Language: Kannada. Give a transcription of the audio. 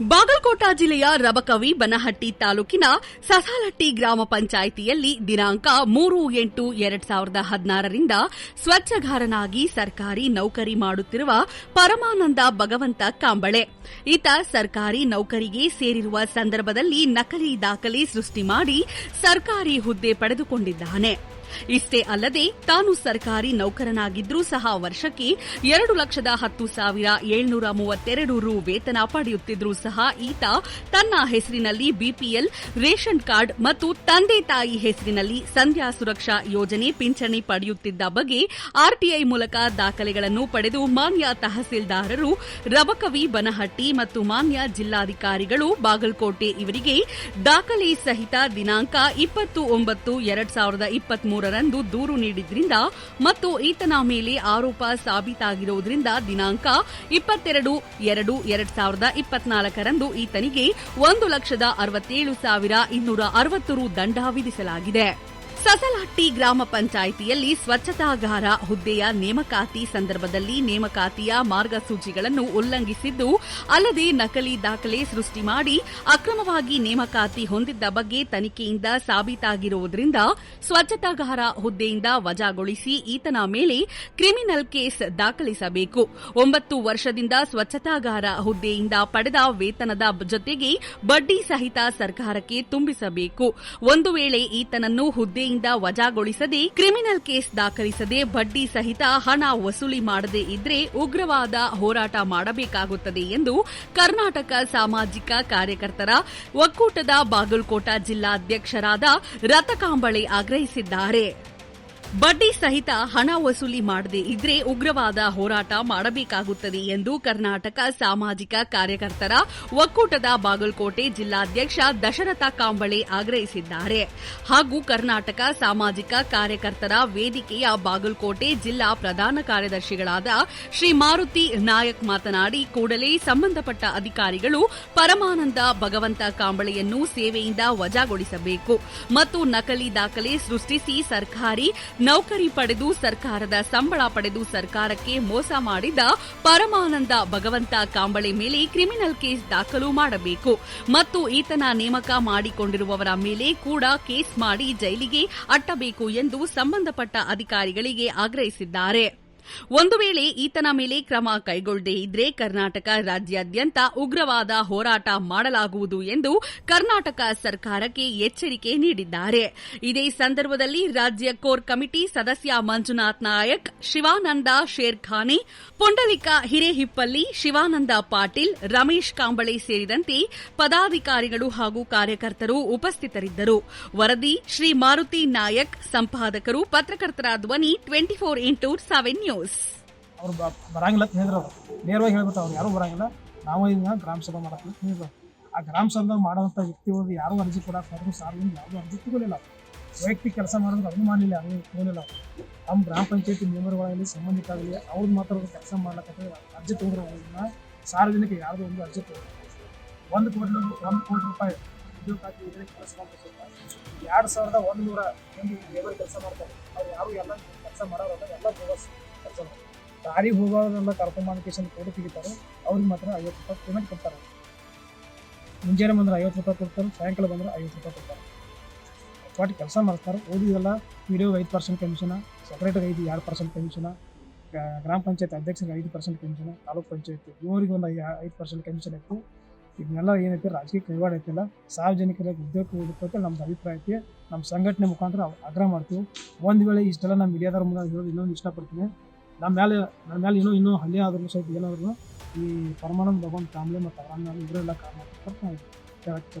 ಬಾಗಲಕೋಟ ಜಿಲ್ಲೆಯ ರಬಕವಿ ಬನಹಟ್ಟಿ ತಾಲೂಕಿನ ಸಸಾಲಟ್ಟಿ ಗ್ರಾಮ ಪಂಚಾಯಿತಿಯಲ್ಲಿ ದಿನಾಂಕ ಮೂರು ಎಂಟು ಎರಡ್ ಸಾವಿರದ ಹದಿನಾರರಿಂದ ಸ್ವಚ್ಛಗಾರನಾಗಿ ಸರ್ಕಾರಿ ನೌಕರಿ ಮಾಡುತ್ತಿರುವ ಪರಮಾನಂದ ಭಗವಂತ ಕಾಂಬಳೆ. ಈತ ಸರ್ಕಾರಿ ನೌಕರಿಗೆ ಸೇರಿರುವ ಸಂದರ್ಭದಲ್ಲಿ ನಕಲಿ ದಾಖಲೆ ಸೃಷ್ಟಿ ಮಾಡಿ ಸರ್ಕಾರಿ ಹುದ್ದೆ ಪಡೆದುಕೊಂಡಿದ್ದಾನೆ. ಇಷ್ಟೇ ಅಲ್ಲದೆ ತಾನು ಸರ್ಕಾರಿ ನೌಕರನಾಗಿದ್ರೂ ಸಹ ವರ್ಷಕ್ಕೆ ಎರಡು ಲಕ್ಷದ ಹತ್ತು ಸಾವಿರ ಏಳ್ನೂರ ಮೂವತ್ತೆರಡು ರು ವೇತನ ಪಡೆಯುತ್ತಿದ್ರೂ ಸಹ ಈತ ತನ್ನ ಹೆಸರಿನಲ್ಲಿ ಬಿಪಿಎಲ್, ರೇಷನ್ ಕಾರ್ಡ್ ಮತ್ತು ತಂದೆ ತಾಯಿ ಹೆಸರಿನಲ್ಲಿ ಸಂಧ್ಯಾ ಸುರಕ್ಷಾ ಯೋಜನೆ ಪಿಂಚಣಿ ಪಡೆಯುತ್ತಿದ್ದ ಬಗ್ಗೆ ಆರ್ಟಿಐ ಮೂಲಕ ದಾಖಲೆಗಳನ್ನು ಪಡೆದು ಮಾನ್ಯ ತಹಸೀಲ್ದಾರರು ರಬಕವಿ ಬನಹಟ್ಟಿ ಮತ್ತು ಮಾನ್ಯ ಜಿಲ್ಲಾಧಿಕಾರಿಗಳು ಬಾಗಲಕೋಟೆ ಇವರಿಗೆ ದಾಖಲೆ ಸಹಿತ ದಿನಾಂಕ ಇಪ್ಪತ್ತು ಒಂಬತ್ತು ಎರಡ್ ಸಾವಿರದ ಇಪ್ಪತ್ಮೂರರಂದು ದೂರು ನೀಡಿದ್ರಿಂದ ಮತ್ತು ಈತನ ಮೇಲೆ ಆರೋಪ ಸಾಬೀತಾಗಿರುವುದರಿಂದ ದಿನಾಂಕ ಇಪ್ಪತ್ತೆರಡು, ಎರಡು, ಎರಡ್ ಸಾವಿರದ ಇಪ್ಪತ್ನಾಲ್ಕರಂದು ಈತನಿಗೆ ಒಂದು ಲಕ್ಷದ ಅರವತ್ತೇಳು ಸಾವಿರ ಇನ್ನೂರ ಅರವತ್ತು ರು ದಂಡ ವಿಧಿಸಲಾಗಿದೆ. ಸಸಲಾಟ್ಟಿ ಗ್ರಾಮ ಪಂಚಾಯಿತಿಯಲ್ಲಿ ಸ್ವಚ್ಛತಾಗಾರ ಹುದ್ದೆಯ ನೇಮಕಾತಿ ಸಂದರ್ಭದಲ್ಲಿ ನೇಮಕಾತಿಯ ಮಾರ್ಗಸೂಚಿಗಳನ್ನು ಉಲ್ಲಂಘಿಸಿದ್ದು, ಅಲ್ಲದೆ ನಕಲಿ ದಾಖಲೆ ಸೃಷ್ಟಿ ಮಾಡಿ ಅಕ್ರಮವಾಗಿ ನೇಮಕಾತಿ ಹೊಂದಿದ್ದ ಬಗ್ಗೆ ತನಿಖೆಯಿಂದ ಸಾಬೀತಾಗಿರುವುದರಿಂದ ಸ್ವಚ್ಛತಾಗಾರ ಹುದ್ದೆಯಿಂದ ವಜಾಗೊಳಿಸಿ ಈತನ ಮೇಲೆ ಕ್ರಿಮಿನಲ್ ಕೇಸ್ ದಾಖಲಿಸಬೇಕು. ಒಂಬತ್ತು ವರ್ಷದಿಂದ ಸ್ವಚ್ಛತಾಗಾರ ಹುದ್ದೆಯಿಂದ ಪಡೆದ ವೇತನದ ಜೊತೆಗೆ ಬಡ್ಡಿ ಸಹಿತ ಸರ್ಕಾರಕ್ಕೆ ತುಂಬಿಸಬೇಕು. ಒಂದು ವೇಳೆ ಈತನನ್ನು ಹುದ್ದೆಯಿಂದ ವಜಾಗೊಳಿಸದೆ ಕ್ರಿಮಿನಲ್ ಕೇಸ್ ದಾಖಲಿಸದೆ ಬಡ್ಡಿ ಸಹಿತ ಹಣ ವಸೂಲಿ ಮಾಡದೇ ಇದ್ರೆ ಉಗ್ರವಾದ ಹೋರಾಟ ಮಾಡಬೇಕಾಗುತ್ತದೆ ಎಂದು ಕರ್ನಾಟಕ ಸಾಮಾಜಿಕ ಕಾರ್ಯಕರ್ತರ ಒಕ್ಕೂಟದ ಬಾಗಲಕೋಟ ಜಿಲ್ಲಾಧ್ಯಕ್ಷರಾದ ರಥಕಾಂಬಳೆ ಆಗ್ರಹಿಸಿದ್ದಾರೆ. ಬಡ್ಡಿ ಸಹಿತ ಹಣ ವಸೂಲಿ ಮಾಡದೇ ಇದ್ರೆ ಉಗ್ರವಾದ ಹೋರಾಟ ಮಾಡಬೇಕಾಗುತ್ತದೆ ಎಂದು ಕರ್ನಾಟಕ ಸಾಮಾಜಿಕ ಕಾರ್ಯಕರ್ತರ ಒಕ್ಕೂಟದ ಬಾಗಲಕೋಟೆ ಜಿಲ್ಲಾಧ್ಯಕ್ಷ ದಶರಥ ಕಾಂಬಳೆ ಆಗ್ರಹಿಸಿದ್ದಾರೆ. ಹಾಗೂ ಕರ್ನಾಟಕ ಸಾಮಾಜಿಕ ಕಾರ್ಯಕರ್ತರ ವೇದಿಕೆಯ ಬಾಗಲಕೋಟೆ ಜಿಲ್ಲಾ ಪ್ರಧಾನ ಕಾರ್ಯದರ್ಶಿಗಳಾದ ಶ್ರೀ ಮಾರುತಿ ನಾಯಕ್ ಮಾತನಾಡಿ, ಕೂಡಲೇ ಸಂಬಂಧಪಟ್ಟ ಅಧಿಕಾರಿಗಳು ಪರಮಾನಂದ ಭಗವಂತ ಕಾಂಬಳೆಯನ್ನು ಸೇವೆಯಿಂದ ವಜಾಗೊಳಿಸಬೇಕು ಮತ್ತು ನಕಲಿ ದಾಖಲೆ ಸೃಷ್ಟಿಸಿ ಸರ್ಕಾರಿ ನೌಕರಿ ಪಡೆದು ಸರ್ಕಾರದ ಸಂಬಳ ಪಡೆದು ಸರ್ಕಾರಕ್ಕೆ ಮೋಸ ಮಾಡಿದ ಪರಮಾನಂದ ಭಗವಂತ ಕಾಂಬಳೆ ಮೇಲೆ ಕ್ರಿಮಿನಲ್ ಕೇಸ್ ದಾಖಲು ಮಾಡಬೇಕು. ಮತ್ತು ಈತನ ನೇಮಕ ಮಾಡಿಕೊಂಡಿರುವವರ ಮೇಲೆ ಕೂಡ ಕೇಸ್ ಮಾಡಿ ಜೈಲಿಗೆ ಅಟ್ಟಬೇಕು ಎಂದು ಸಂಬಂಧಪಟ್ಟ ಅಧಿಕಾರಿಗಳಿಗೆ ಆಗ್ರಹಿಸಿದ್ದಾರೆ. ಒಂದು ವೇಳೆ ಈತನ ಮೇಲೆ ಕ್ರಮ ಕೈಗೊಳ್ಳದೇ ಇದ್ರೆ ಕರ್ನಾಟಕ ರಾಜ್ಯಾದ್ಯಂತ ಉಗ್ರವಾದ ಹೋರಾಟ ಮಾಡಲಾಗುವುದು ಎಂದು ಕರ್ನಾಟಕ ಸರ್ಕಾರಕ್ಕೆ ಎಚ್ಚರಿಕೆ ನೀಡಿದ್ದಾರೆ. ಇದೇ ಸಂದರ್ಭದಲ್ಲಿ ರಾಜ್ಯ ಕೋರ್ ಕಮಿಟಿ ಸದಸ್ಯ ಮಂಜುನಾಥ್ ನಾಯಕ್, ಶಿವಾನಂದ ಶೇರ್ಖಾನೆ, ಪುಂಡಲಿಕ ಹಿರೇಹಿಪ್ಪಲ್ಲಿ ಶಿವಾನಂದ ಪಾಟೀಲ್, ರಮೇಶ್ ಕಾಂಬಳೆ ಸೇರಿದಂತೆ ಪದಾಧಿಕಾರಿಗಳು ಹಾಗೂ ಕಾರ್ಯಕರ್ತರು ಉಪಸ್ಥಿತರಿದ್ದರು. ವರದಿ ಶ್ರೀ ಮಾರುತಿ ನಾಯಕ್, ಸಂಪಾದಕರು, ಪತ್ರಕರ್ತರ ಧ್ವನಿ twenty four into seven news ಅವ್ರು ಬರಂಗಿಲ್ಲ ಅಂತ ಹೇಳಿದ್ರು ಅವ್ರು. ನೇರವಾಗಿ ಹೇಳ್ಬಿಟ್ಟು ಅವ್ರು ಯಾರೂ ಬರಂಗಿಲ್ಲ. ನಾವು ಇದನ್ನ ಗ್ರಾಮ ಸಭಾ ಮಾಡಕ್ಕೆ ಹೇಳಿದ್ರು. ಆ ಗ್ರಾಮ ಸಭಾ ವ್ಯಕ್ತಿ ಹೋಗಿ ಯಾರೂ ಅರ್ಜಿ ಕೊಡಕ್ಕೆ ಹೋದ್ರು ಸಾರ್ವಜನಿಕ ಯಾವುದೂ ಅರ್ಜಿ ತಗೊಳ್ಳಿಲ್ಲ. ವೈಯಕ್ತಿಕ ಕೆಲಸ ಮಾಡಿದ್ರೆ ಅದನ್ನು ಮಾಡಲಿಲ್ಲ ಅದು ತಗೊಳ್ಳಿಲ್ಲ. ನಮ್ಮ ಗ್ರಾಮ ಪಂಚಾಯತಿ ಮೆಂಬರ್ಗಳಲ್ಲಿ ಸಂಬಂಧಿಕರಾಗಲಿ ಅವ್ರದ್ದು ಮಾತ್ರ ಕೆಲಸ ಮಾಡ್ಲಕ್ಕೆ ಅರ್ಜಿ ತಗೊಂಡ್ರೆ ಅವ್ರನ್ನ ಸಾರ್ವಜನಿಕ ಯಾರ್ದು ಒಂದು ಅರ್ಜಿ ತಗೊಂಡು ಒಂದು ಕೋಟಿ ಒಂದು ಕೋಟಿ ರೂಪಾಯಿ ಉದ್ಯೋಗ ಖಾತೆ ಇದ್ರೆ ಕೆಲಸ ಮಾಡ್ತಾರೆ ಎರಡು ಸಾವಿರದ ಒಂದು ನೂರ ಒಂದು ಕೆಲಸ ಮಾಡ್ತಾರೆ. ಅವ್ರು ಯಾರು ಎಲ್ಲ ಕೆಲಸ ಮಾಡೋರಲ್ಲ ಎಲ್ಲ ಬೋಗಸ್ ದಾರಿ ಹೋಗೋರೆಲ್ಲ ಕರ್ಕೊಂಬಂಡಿಕೇಶನ್ ಫೋಟೋ ತೆಗಿತಾರೆ ಅವ್ರಿಗೆ ಮಾತ್ರ ಐವತ್ತು ರೂಪಾಯಿ ಪೇಮೆಂಟ್ ಕೊಡ್ತಾರೆ. ಮುಂಜಾನೆ ಬಂದ್ರೆ ಐವತ್ತು ರೂಪಾಯಿ ಕೊಡ್ತಾರೆ, ಸಾಯಂಕಾಲ ಬಂದ್ರೆ ಐವತ್ತು ರೂಪಾಯಿ ಕೊಡ್ತಾರೆ. ಒಟ್ಟು ಕೆಲಸ ಮಾಡ್ತಾರೆ ಓದಿದೆಲ್ಲ ವಿಡಿಯೋಗೆ ಐದು ಪರ್ಸೆಂಟ್ ಕಮಿಷನ ಸಪ್ರೇಟಾಗಿ ಐದು ಎರಡು ಪರ್ಸೆಂಟ್ ಕಮಿಷನ ಗ್ರಾಮ ಪಂಚಾಯತ್ ಅಧ್ಯಕ್ಷರಿಗೆ ಐದು ಪರ್ಸೆಂಟ್ ಕಮಿಷನ ತಾಲೂಕು ಪಂಚಾಯತ್ ಇವರಿಗೆ ಒಂದು ಐದು ಪರ್ಸೆಂಟ್ ಕಮಿಷನ್ ಇತ್ತು ಇದನ್ನೆಲ್ಲ ಏನೈತಿ, ರಾಜಕೀಯ ಕೈವಾಡ ಐತಿಲ್ಲ ಸಾರ್ವಜನಿಕರಿಗೆ ಉದ್ಯೋಗ ಹುಡುಕೋಕೆ ನಮ್ದು ಅಭಿಪ್ರಾಯ ಐತಿ. ನಮ್ಮ ಸಂಘಟನೆ ಮುಖಾಂತರ ಆಗ್ರಹ ಮಾಡ್ತೀವಿ. ಒಂದು ವೇಳೆ ಇಷ್ಟೆಲ್ಲ ನಮ್ಮ ಮೀಡಿಯಾದವ್ರ ಮುಂದೆ ಹೇಳೋದು ಇನ್ನೊಂದು ಇಷ್ಟಪಡ್ತೀನಿ. ನಮ್ಮ ಮೇಲೆ ನಮ್ಮ ಮೇಲೆ ಇನ್ನೂ ಇನ್ನೂ ಹಳ್ಳಿ ಆದ್ರೂ ಸ್ವಲ್ಪ ಏನಾದ್ರು ಈ ಪರಮಾನಂದ ಭಗವಂತ ಫ್ಯಾಮಿಲಿ ಮತ್ತು ಅವರ ಮೇಲೆ ಇವರೆಲ್ಲ ಕಾರಣ ನಾವು ಹೇಳಕ್ಕೆ